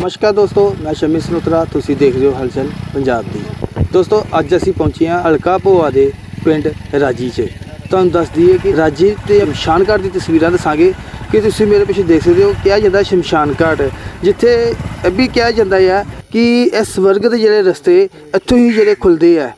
ਨਮਸਕਾਰ ਦੋਸਤੋ, ਮੈਂ ਸ਼ਮੀ ਸਨੋਤਰਾ ਤੁਸੀਂ ਦੇਖ ਰਹੇ ਹੋ ਹਲਚਲ ਪੰਜਾਬ ਦੀ। ਦੋਸਤੋ, ਅੱਜ ਅਸੀਂ ਪਹੁੰਚੇ ਹਾਂ ਹਲਕਾ ਭੋਆ ਦੇ ਪਿੰਡ ਰਾਜੀ 'ਚ। ਤੁਹਾਨੂੰ ਦੱਸ ਦਈਏ ਕਿ ਰਾਜੀ ਤੇ ਸ਼ਮਸ਼ਾਨ ਘਾਟ ਦੀ ਤਸਵੀਰਾਂ ਦੱਸਾਂਗੇ ਕਿ ਤੁਸੀਂ ਮੇਰੇ ਪਿੱਛੇ ਦੇਖ ਸਕਦੇ ਹੋ, ਕਿਹਾ ਜਾਂਦਾ ਸ਼ਮਸ਼ਾਨ ਘਾਟ, ਜਿੱਥੇ ਇਹ ਵੀ ਕਿਹਾ ਜਾਂਦਾ ਹੈ ਕਿ ਇਸ ਸਵਰਗ ਦੇ ਜਿਹੜੇ ਰਸਤੇ ਇੱਥੋਂ ਹੀ ਜਿਹੜੇ ਖੁੱਲਦੇ ਆ।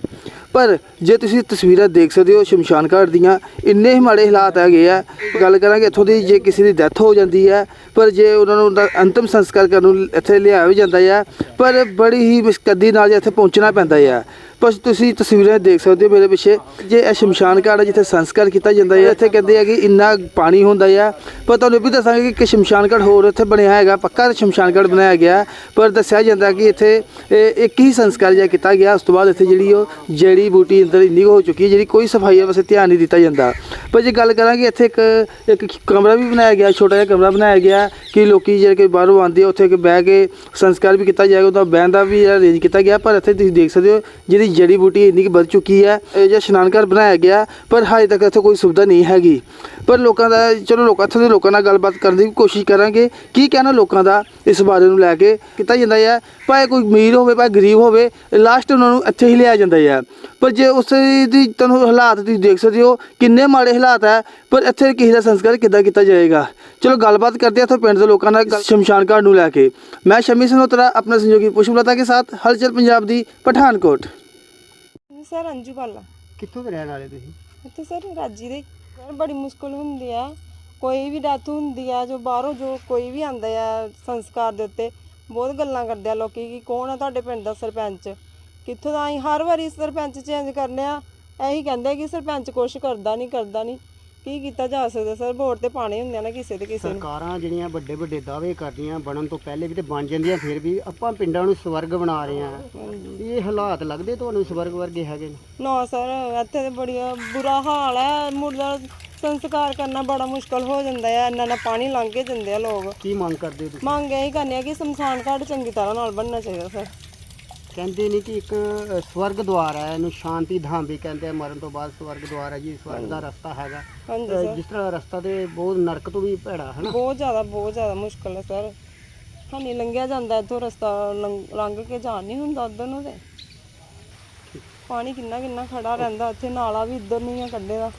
ਪਰ ਜੇ ਤੁਸੀਂ ਤਸਵੀਰਾਂ ਦੇਖ ਸਕਦੇ ਹੋ ਸ਼ਮਸ਼ਾਨ ਘਾਟ ਦੀਆਂ, ਇੰਨੇ ਹੀ ਮਾੜੇ ਹਾਲਾਤ ਹੈਗੇ ਆ। ਗੱਲ ਕਰਾਂਗੇ ਇੱਥੋਂ ਦੀ ਜੇ ਕਿਸੇ ਦੀ ਡੈਥ ਹੋ ਜਾਂਦੀ ਹੈ, ਪਰ ਜੇ ਉਹਨਾਂ ਨੂੰ ਉਹਦਾ ਅੰਤਮ ਸੰਸਕਾਰ ਕਰਨ ਨੂੰ ਇੱਥੇ ਲਿਆ ਵੀ ਜਾਂਦਾ ਆ, ਪਰ ਬੜੀ ਹੀ ਮੁਸ਼ਕਦੀ ਨਾਲ ਇੱਥੇ ਪਹੁੰਚਣਾ ਪੈਂਦਾ ਆ। ਪਰ ਤੁਸੀਂ ਤਸਵੀਰਾਂ ਦੇਖ ਸਕਦੇ ਹੋ ਮੇਰੇ ਪਿੱਛੇ, ਜੇ ਇਹ ਸ਼ਮਸ਼ਾਨ ਘਾਟ ਹੈ ਜਿੱਥੇ ਸੰਸਕਾਰ ਕੀਤਾ ਜਾਂਦਾ ਹੈ ਇੱਥੇ ਕਹਿੰਦੇ ਆ ਕਿ ਇੰਨਾ ਪਾਣੀ ਹੁੰਦਾ ਹੈ ਪਰ ਤੁਹਾਨੂੰ ਇਹ ਵੀ ਦੱਸਾਂਗੇ ਕਿ ਇੱਕ ਸ਼ਮਸ਼ਾਨ ਘਾਟ ਹੋਰ ਇੱਥੇ ਬਣਿਆ ਹੈਗਾ, ਪੱਕਾ ਸ਼ਮਸ਼ਾਨ ਘਾਟ ਬਣਾਇਆ ਗਿਆ, ਪਰ ਦੱਸਿਆ ਜਾਂਦਾ ਕਿ ਇੱਥੇ ਇੱਕ ਹੀ ਸੰਸਕਾਰ ਜਿਹਾ ਕੀਤਾ ਗਿਆ, ਉਸ ਤੋਂ ਬਾਅਦ ਇੱਥੇ ਜਿਹੜੀ ਉਹ ਜੜੀ ਬੂਟੀ ਅੰਦਰ ਇੰਨੀ ਕੁ ਹੋ ਚੁੱਕੀ ਹੈ ਜਿਹੜੀ ਕੋਈ ਸਫ਼ਾਈ ਵਾਸਤੇ ਧਿਆਨ ਨਹੀਂ ਦਿੱਤਾ ਜਾਂਦਾ। ਪਰ ਜੇ ਗੱਲ ਕਰਾਂਗੇ ਇੱਥੇ ਇੱਕ ਇੱਕ ਕਮਰਾ ਵੀ ਬਣਾਇਆ ਗਿਆ, ਛੋਟਾ ਜਿਹਾ ਕਮਰਾ ਬਣਾਇਆ ਗਿਆ, ਕਿ ਲੋਕੀ ਜਿਹੜੇ ਕਿ ਬਾਹਰੋਂ ਆਉਂਦੇ ਆ, ਉੱਥੇ ਕਿ ਬਹਿ ਕੇ ਸੰਸਕਾਰ ਵੀ ਕੀਤਾ ਜਾਏਗਾ, ਉਹਦਾ ਬਹਿਣ ਦਾ ਵੀ ਅਰੇਂਜ ਕੀਤਾ ਗਿਆ, ਪਰ ਇੱਥੇ ਤੁਸੀਂ ਦੇਖ ਸਕਦੇ ਹੋ ਜਿਹੜੀ ਜੜੀ ਬੂਟੀ ਇੰਨੀ ਕੁ ਵੱਧ ਚੁੱਕੀ ਹੈ, ਇਹ ਜਿਹੜਾ ਇਸ਼ਨਾਨ ਘਰ ਬਣਾਇਆ ਗਿਆ, ਪਰ ਹਾਲੇ ਤੱਕ ਇੱਥੇ ਕੋਈ ਸੁਵਿਧਾ ਨਹੀਂ ਹੈਗੀ। ਪਰ ਲੋਕਾਂ ਦਾ, ਚਲੋ ਲੋਕਾਂ, ਇੱਥੋਂ ਦੇ ਲੋਕਾਂ ਨਾਲ ਗੱਲਬਾਤ ਕਰਨ ਦੀ ਵੀ ਕੋਸ਼ਿਸ਼ ਕਰਾਂਗੇ, ਕੀ ਕਹਿਣਾ ਲੋਕਾਂ ਦਾ ਇਸ ਬਾਰੇ ਨੂੰ ਲੈ ਕੇ, ਕੀਤਾ ਜਾਂਦਾ ਹੈ ਭਾਵੇਂ ਕੋਈ ਅਮੀਰ ਹੋਵੇ, ਭਾਵੇਂ ਗਰੀਬ ਹੋਵੇ ਲਾਸਟ ਉਹਨਾਂ ਨੂੰ ਇੱਥੇ ਹੀ ਲਿਆ ਜਾਂਦਾ ਹੈ ਪਰ ਜੇ ਉਸ ਦੀ ਤੁਹਾਨੂੰ ਹਾਲਾਤ ਤੁਸੀਂ ਦੇਖ ਸਕਦੇ ਹੋ ਕਿੰਨੇ ਮਾੜੇ ਹਾਲਾਤ ਹੈ ਪਰ ਇੱਥੇ ਕਿਸੇ ਦਾ ਸੰਸਕਾਰ ਕਿੱਦਾਂ ਕੀਤਾ ਜਾਏਗਾ? ਚਲੋ ਗੱਲਬਾਤ ਕਰਦੇ ਹਾਂ ਇੱਥੋਂ ਪਿੰਡ ਦੇ ਲੋਕਾਂ ਨਾਲ ਸ਼ਮਸ਼ਾਨ ਘਾਟ ਨੂੰ ਲੈ ਕੇ। ਮੈਂ ਸ਼ਮੀ ਸਨੋਤਰਾ ਆਪਣੇ ਸਹਿਯੋਗੀ ਪੁਸ਼ਪਲਤਾ ਕੇ ਸਾਥ ਹਲਚਲ ਪੰਜਾਬ ਦੀ ਪਠਾਨਕੋਟ। ਸਰ ਅੰਜੂ ਪਾਲਾ ਕਿੱਥੋਂ ਦੇ ਰਹਿਣ ਵਾਲੇ ਤੁਸੀਂ? ਇੱਥੇ ਸਰ ਰਾਜੀ ਦੇ ਬੜੀ ਮੁਸ਼ਕਲ ਹੁੰਦੀ ਆ ਕੋਈ ਵੀ ਡੈਥ ਹੁੰਦੀ ਆ ਜੋ ਬਾਹਰੋਂ ਜੋ ਕੋਈ ਵੀ ਆਂਦਾ ਆ ਸੰਸਕਾਰ ਦੇ ਉੱਤੇ ਬਹੁਤ ਗੱਲਾਂ ਕਰਦੇ ਆ ਲੋਕੀ ਕਿ ਕੌਣ ਆ ਤੁਹਾਡੇ ਪਿੰਡ ਦਾ ਸਰਪੰਚ? ਕਿੱਥੋਂ ਦਾ ਅਸੀਂ ਹਰ ਵਾਰੀ ਸਰਪੰਚ ਚੇਂਜ ਕਰਨੇ ਆ। ਇਹੀ ਕਹਿੰਦੇ ਕਿ ਸਰਪੰਚ ਕੁਛ ਕਰਦਾ ਨਹੀਂ ਕਰਦਾ ਨਹੀਂ ਕੀ ਕੀਤਾ ਜਾ ਸਕਦਾ? ਸਰ ਵੋਟ ਤੇ ਪਾਣੇ ਹੁੰਦੇ ਆ ਨਾ ਕਿਸੇ ਤੇ ਕਿਸੇ ਨੂੰ। ਸਰਕਾਰਾਂ ਜਿਹੜੀਆਂ ਵੱਡੇ ਵੱਡੇ ਦਾਅਵੇ ਕਰਦੀਆਂ ਬਣਨ ਤੋਂ ਪਹਿਲੇ ਵੀ ਤੇ ਬਣ ਜਾਂਦੀਆਂ ਫਿਰ ਵੀ ਆਪਾਂ ਪਿੰਡਾਂ ਨੂੰ ਸਵਰਗ ਬਣਾ ਰਹੇ ਆ ਇਹ ਹਾਲਾਤ ਲੱਗਦੇ ਤੁਹਾਨੂੰ ਸਵਰਗ ਵਰਗੇ ਹੈਗੇ ਨੇ? ਨਾ ਸਰ ਇੱਥੇ ਤੇ ਬੜੀ ਬੁਰਾ ਹਾਲ ਹੈ। ਮੁਰਦਾ ਸੰਸਕਾਰ ਕਰਨਾ ਬੜਾ ਮੁਸ਼ਕਲ ਹੋ ਜਾਂਦਾ ਹੈ। ਇੰਨਾ ਨਾ ਪਾਣੀ ਲੰਘ ਕੇ ਜਾਂਦੇ ਆ ਲੋਕ। ਕੀ ਮੰਗ ਕਰਦੇ ਹੋ ਤੁਸੀਂ? ਮੰਗ ਇਹੀ ਕਰਨੀ ਆ ਕਿ ਸ਼ਮਸ਼ਾਨ ਘਾਟ ਚੰਗੀ ਤਰ੍ਹਾਂ ਨਾਲ ਬਣਨਾ ਚਾਹੀਦਾ ਸਰ। ਕਹਿੰਦੇ ਨੇ ਕਿ ਇੱਕ ਅ, ਸਵਰਗ ਦੁਆਰ ਹੈ ਇਹਨੂੰ ਸ਼ਾਂਤੀ ਧਾਮ ਵੀ ਕਹਿੰਦੇ ਆ ਮਰਨ ਤੋਂ ਬਾਅਦ ਸਵਰਗ ਦੁਆਰ ਹੈ ਜੀ ਸਵਰਗ ਦਾ ਰਸਤਾ ਹੈਗਾ। ਹਾਂਜੀ ਅ, ਸਰ। ਜਿਸ ਤਰ੍ਹਾਂ ਰਸਤਾ ਤੇ ਬਹੁਤ ਨਰਕ ਤੋਂ ਵੀ ਭੈੜਾ ਹੈ ਨਾ? ਬਹੁਤ ਜ਼ਿਆਦਾ ਬਹੁਤ ਜ਼ਿਆਦਾ ਮੁਸ਼ਕਲ ਹੈ ਸਰ। ਹਾਨੀ ਲੰਘਿਆ ਜਾਂਦਾ ਇੱਥੋਂ ਰਸਤਾ ਲੰਘ ਲੰਘ ਕੇ ਜਾਣ ਨਹੀਂ ਹੁੰਦਾ ਉਧਰ ਨੂੰ ਤੇ। ਪਾਣੀ ਕਿੰਨਾ ਕਿੰਨਾ ਖੜਾ ਰਹਿੰਦਾ ਉੱਥੇ ਨਾਲਾ ਵੀ ਇੱਧਰ ਨੂੰ ਹੀ ਆ ਕੱਢੇ ਦਾ।